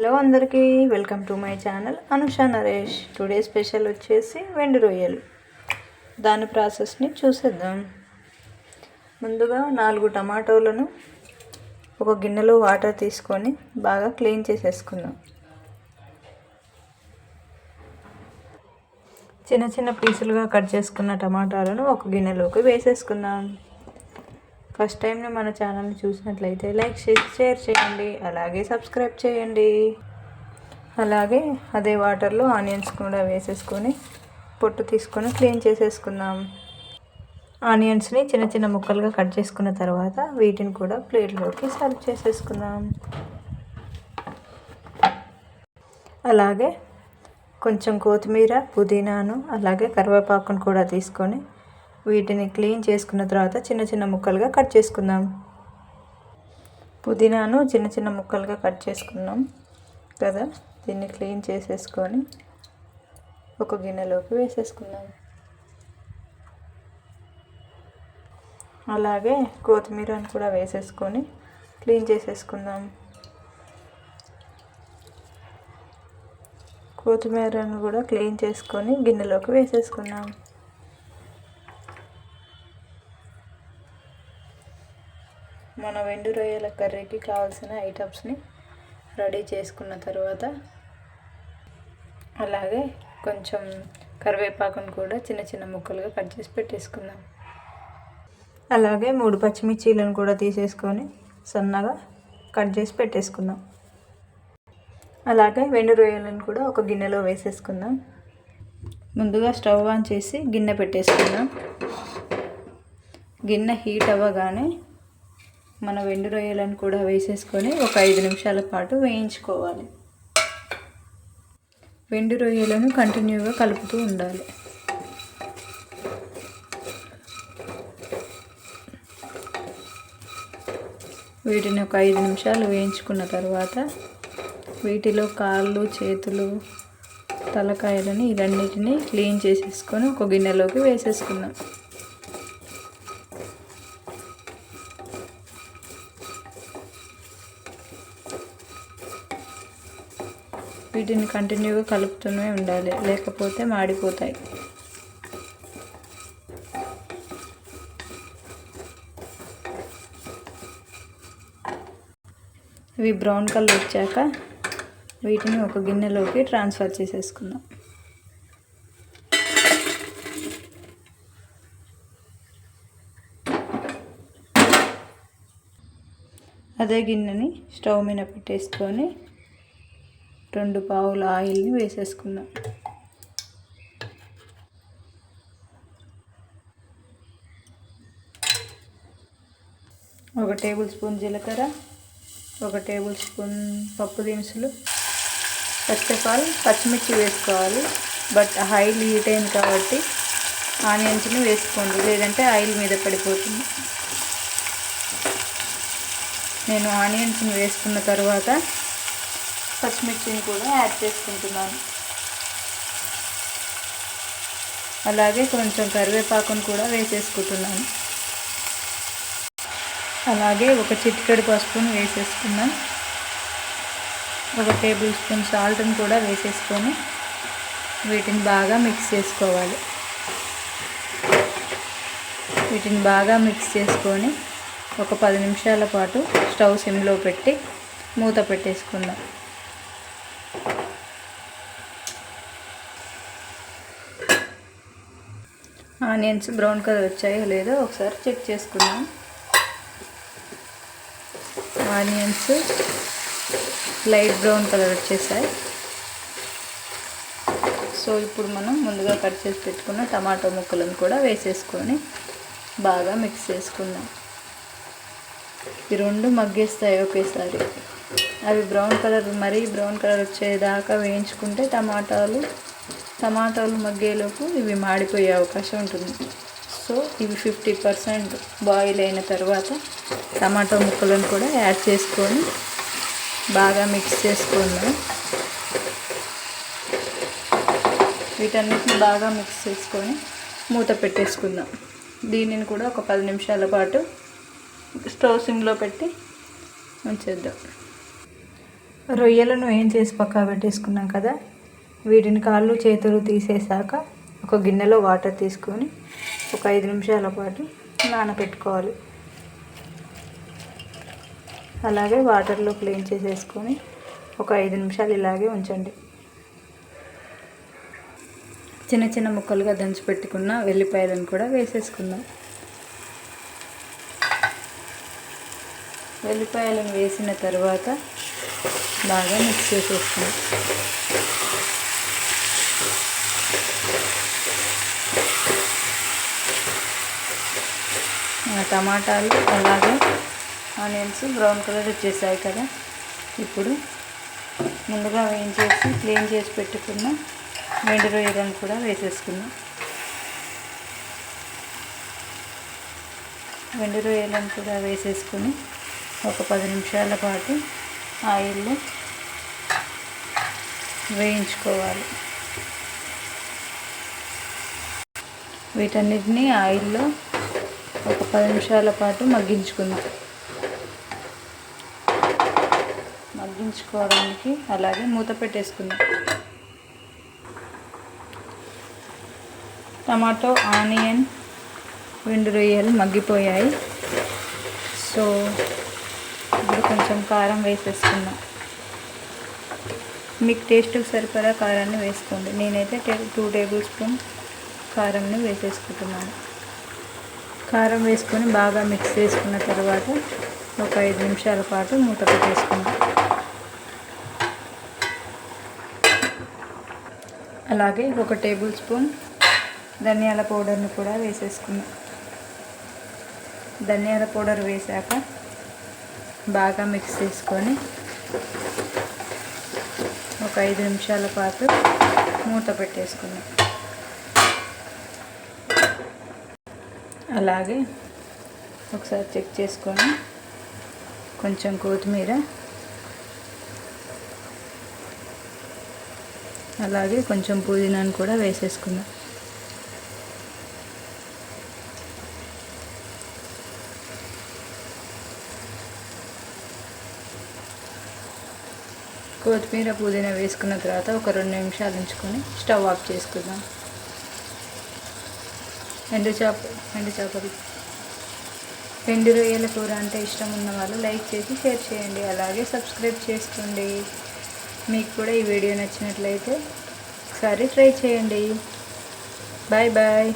Hello అందరికీ welcome to my channel Anusha Naresh. Today special వచ్చేసి వెండి రొయ్యలు. దాని ప్రాసెస్ని చూసేద్దాం. ముందుగా నాలుగు టమాటోలను ఒక గిన్నెలో వాటర్ తీసుకొని బాగా క్లీన్ చేసేసుకుందాం. చిన్న చిన్న పీసులుగా కట్ చేసుకున్న టమాటాలను ఒక గిన్నెలోకి వేసేసుకుందాం. ఫస్ట్ టైంని మన ఛానల్ని చూసినట్లయితే లైక్ చేసి షేర్ చేయండి. అలాగే సబ్స్క్రైబ్ చేయండి. అలాగే అదే వాటర్లో ఆనియన్స్ కూడా వేసేసుకొని పొట్టు తీసుకొని క్లీన్ చేసేసుకుందాం. ఆనియన్స్ని చిన్న చిన్న ముక్కలుగా కట్ చేసుకున్న తర్వాత వీటిని కూడా ప్లేట్లోకి సర్వ్ చేసేసుకుందాం. అలాగే కొంచెం కొత్తిమీర పుదీనాను అలాగే కరివేపాకును కూడా తీసుకొని వీటిని క్లీన్ చేసుకున్న తర్వాత చిన్న చిన్న ముక్కలుగా కట్ చేసుకుందాం. పుదీనాను చిన్న చిన్న ముక్కలుగా కట్ చేసుకున్నాం కదా? దీన్ని క్లీన్ చేసేసుకొని ఒక గిన్నెలోకి వేసేసుకుందాం. అలాగే కొత్తిమీరను కూడా వేసేసుకొని క్లీన్ చేసేసుకుందాం. కొత్తిమీరను కూడా క్లీన్ చేసుకొని గిన్నెలోకి వేసేసుకుందాం. ఎండు రొయ్యల కర్రీకి కావాల్సిన ఐటమ్స్ని రెడీ చేసుకున్న తర్వాత అలాగే కొంచెం కరివేపాకును కూడా చిన్న చిన్న ముక్కలుగా కట్ చేసి పెట్టేసుకుందాం. అలాగే మూడు పచ్చిమిర్చీలను కూడా తీసేసుకొని సన్నగా కట్ చేసి పెట్టేసుకుందాం. అలాగే వెండు రొయ్యలను కూడా ఒక గిన్నెలో వేసేసుకుందాం. ముందుగా స్టవ్ ఆన్ చేసి గిన్నె పెట్టేసుకుందాం. గిన్నె హీట్ అవ్వగానే మన వెండు రొయ్యలను కూడా వేసేసుకొని ఒక ఐదు నిమిషాల పాటు వేయించుకోవాలి. వెండు రొయ్యలను కంటిన్యూగా కలుపుతూ ఉండాలి. వీటిని ఒక ఐదు నిమిషాలు వేయించుకున్న తర్వాత వీటిలో కాళ్ళు చేతులు తలకాయలని ఇవన్నిటిని క్లీన్ చేసేసుకొని ఒక గిన్నెలోకి వేసేసుకున్నాం వీటిని కంటిన్యూగా కలుపుతూనే ఉండాలి. లేకపోతే మాడిపోతాయి. ఇవి బ్రౌన్ కలర్ వచ్చాక వీటిని ఒక గిన్నెలోకి ట్రాన్స్ఫర్ చేసేసుకుందాం. అదే గిన్నెని స్టవ్ మీద పెట్టేసుకొని రెండు పావుల ఆయిల్ని వేసేసుకుందాం. ఒక టేబుల్ స్పూన్ జీలకర్ర ఒక టేబుల్ స్పూన్ పప్పు దినుసులు ఫస్ట్ ఆఫ్ ఆల్ పచ్చిమిర్చి వేసుకోవాలి. బట్ ఆయిల్ హీట్ అయింది కాబట్టి ఆనియన్స్ని వేసుకోండి. లేదంటే ఆయిల్ మీద పడిపోతుంది. నేను ఆనియన్స్ని వేసుకున్న తర్వాత పచ్చిమిర్చిని కూడా యాడ్ చేసుకుంటున్నాను. అలాగే కొంచెం కరివేపాకును కూడా వేసేసుకుంటున్నాను. అలాగే ఒక చిటికెడు పసుపును వేసేసుకున్నాను. ఒక టేబుల్ స్పూన్ సాల్ట్ని కూడా వేసేసుకొని వీటిని బాగా మిక్స్ చేసుకోవాలి. వీటిని బాగా మిక్స్ చేసుకొని ఒక పది నిమిషాల పాటు స్టవ్ సిమ్లో పెట్టి మూత పెట్టేసుకుందాం. ఆనియన్స్ బ్రౌన్ కలర్ వచ్చాయో లేదో ఒకసారి చెక్ చేసుకుందాం. ఆనియన్స్ లైట్ బ్రౌన్ కలర్ వచ్చేసాయి. సో ఇప్పుడు మనం ముందుగా కట్ చేసి పెట్టుకున్న టమాటో ముక్కలను కూడా వేసేసుకొని బాగా మిక్స్ చేసుకుందాం. ఈ రెండు మగ్గేస్తాయి ఒకేసారి. అవి బ్రౌన్ కలర్ మరీ బ్రౌన్ కలర్ వచ్చేదాకా వేయించుకుంటే టమాటాలు టమాటాలు మగ్గేలోపు ఇవి మాడిపోయే అవకాశం ఉంటుంది. సో ఇవి ఫిఫ్టీ పర్సెంట్ బాయిల్ అయిన తర్వాత టమాటో ముక్కలను కూడా యాడ్ చేసుకొని బాగా మిక్స్ చేసుకుందాం. వీటన్నిటిని బాగా మిక్స్ చేసుకొని మూత పెట్టేసుకుందాం. దీనిని కూడా ఒక పది నిమిషాల పాటు స్టవ్ సిమ్లో పెట్టి ఉంచేద్దాం. రొయ్యలను ఏం చేసి పక్కా పెట్టేసుకున్నాం కదా? వీటిని కాళ్ళు చేతులు తీసేసాక ఒక గిన్నెలో వాటర్ తీసుకొని ఒక ఐదు నిమిషాల పాటు నానబెట్టుకోవాలి అలాగే వాటర్లో క్లీన్ చేసేసుకొని ఒక ఐదు నిమిషాలు ఇలాగే ఉంచండి. చిన్న చిన్న ముక్కలుగా దంచి పెట్టుకున్న వెల్లిపాయలను కూడా వేసేసుకుందాం. వెల్లిపాయలను వేసిన తర్వాత బాగా మిక్స్ చేసేసుకుందాం. టమాటాలు అలాగే ఆనియన్స్ బ్రౌన్ కలర్ వచ్చేసాయి కదా. ఇప్పుడు ముందుగా వేయించేసి క్లీన్ చేసి పెట్టుకున్న వెండి రొయ్యలను కూడా వేసేసుకుందాం. వెండి రొయ్యలను కూడా వేసేసుకుని ఒక పది నిమిషాల పాటు ఆయిల్లో వేయించుకోవాలి. వీటన్నిటిని ఆయిల్లో ఒక పది నిమిషాల పాటు మగ్గించుకుందాం. మగ్గించుకోవడానికి అలాగే మూత పెట్టేసుకుందాం. టమాటో ఆనియన్ వెండు రొయ్యలు మగ్గిపోయాయి. సో ఇప్పుడు కొంచెం కారం వేసేసుకుందాం. మీకు టేస్ట్కి సరిపడా కారాన్ని వేసుకోండి. నేనైతే టూ టేబుల్ స్పూన్ కారంని వేసేసుకుంటున్నాను. కారం వేసుకొని బాగా మిక్స్ చేసుకున్న తర్వాత ఒక ఐదు నిమిషాల పాటు మూత పెట్టేసుకుందాం. అలాగే ఒక టేబుల్ స్పూన్ ధనియాల పౌడర్ని కూడా వేసేసుకుందాం. ధనియాల పౌడర్ వేశాక బాగా మిక్స్ చేసుకొని ఒక ఐదు నిమిషాల పాటు మూత పెట్టేసుకుందాం. అలాగే ఒకసారి చెక్ చేసుకొని కొంచెం కొత్తిమీర. అలాగే కొంచెం పుదీనాను కూడా వేసేసుకుందాం. కొత్తిమీర పుదీనా వేసుకున్న తర్వాత ఒక రెండు నిమిషాలు ఉంచుకొని స్టవ్ ఆఫ్ చేసుకుందాం. ఎండు చేప ఎండు చేపలు. ఎండు రొయ్యల కూర అంటే ఇష్టం ఉన్న వాళ్ళు లైక్ చేసి షేర్ చేయండి. అలాగే సబ్స్క్రైబ్ చేసుకోండి. మీకు కూడా ఈ వీడియో నచ్చినట్లయితే ఒకసారి ట్రై చేయండి. Bye bye.